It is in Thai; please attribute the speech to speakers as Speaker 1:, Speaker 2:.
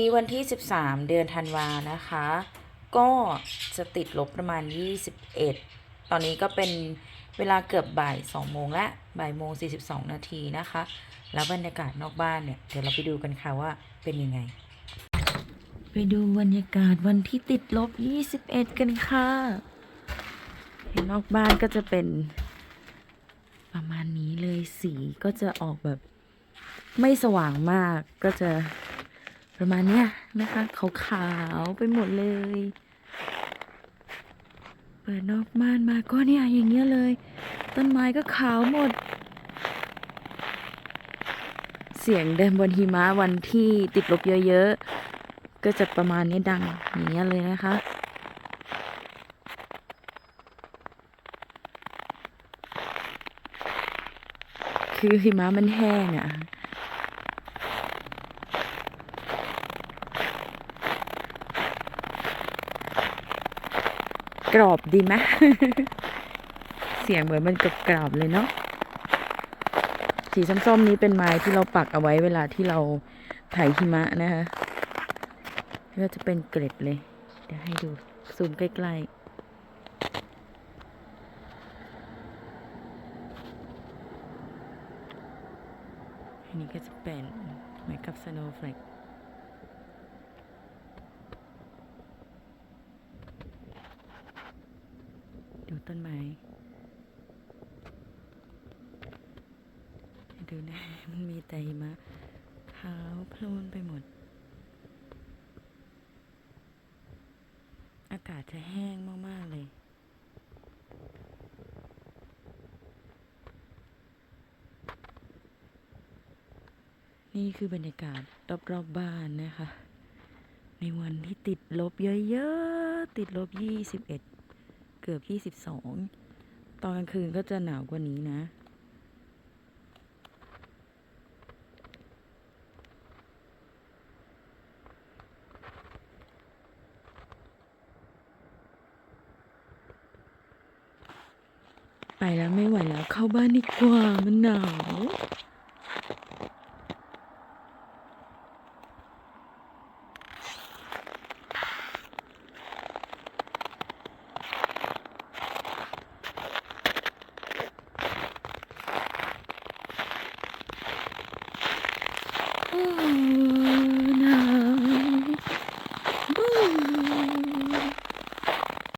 Speaker 1: นี้วันที่ 13 เดือนธันวานะคะ ก็จะติดลบประมาณ 21 ตอนนี้ก็เป็นเวลาเกือบบ่าย 2 โมงและบ่ายโมง 42 นาทีนะคะ แล้วบรรยากาศนอกบ้านเนี่ย เดี๋ยวเราไปดูกันค่ะว่าเป็นยังไง ไปดูบรรยากาศวันที่ติดลบ 21 กันค่ะเห็นนอกบ้านก็จะเป็นประมาณนี้เลยสีก็จะออกแบบไม่สว่างมากก็จะ ประมาณเนี้ยนะคะขาวๆไปหมดเลย เปิดนอกม่านมาก็เนี่ยอย่างเงี้ยเลย ต้นไม้ก็ขาวหมด เสียงเดินบนหิมะวันที่ติดลบเยอะๆ ก็จะประมาณนี้ดังอย่างเงี้ยเลยนะคะคือหิมะมันแห้งอะ่ะ กรอบดีไหมเสียงเหมือนมันกรอบกรอบเลยเนาะสีส้มๆนี้เป็นไม้ที่เราปักเอาไว้เวลาที่เราถ่ายหิมะนะคะก็จะเป็นเกล็ดเลย เดี๋ยวให้ดูซูมใกล้ๆอันนี้ก็จะเป็นเหมือนกับสโนว์เฟลก ดูต้นไม้ดูนะมันมีแต่หิมะขาวพลนไปหมด อากาศจะแห้งมาก ๆ เลย นี่คือบรรยากาศรอบ ๆบบ้านนะคะ ในวันที่ติดลบเยอะ ๆ ติดลบ21เกือบ22ตอนกลางคืนก็จะหนาวกว่านี้นะ ไปแล้วไม่ไหวแล้วเข้าบ้านดีกว่ามันหนาว Mm-hmm.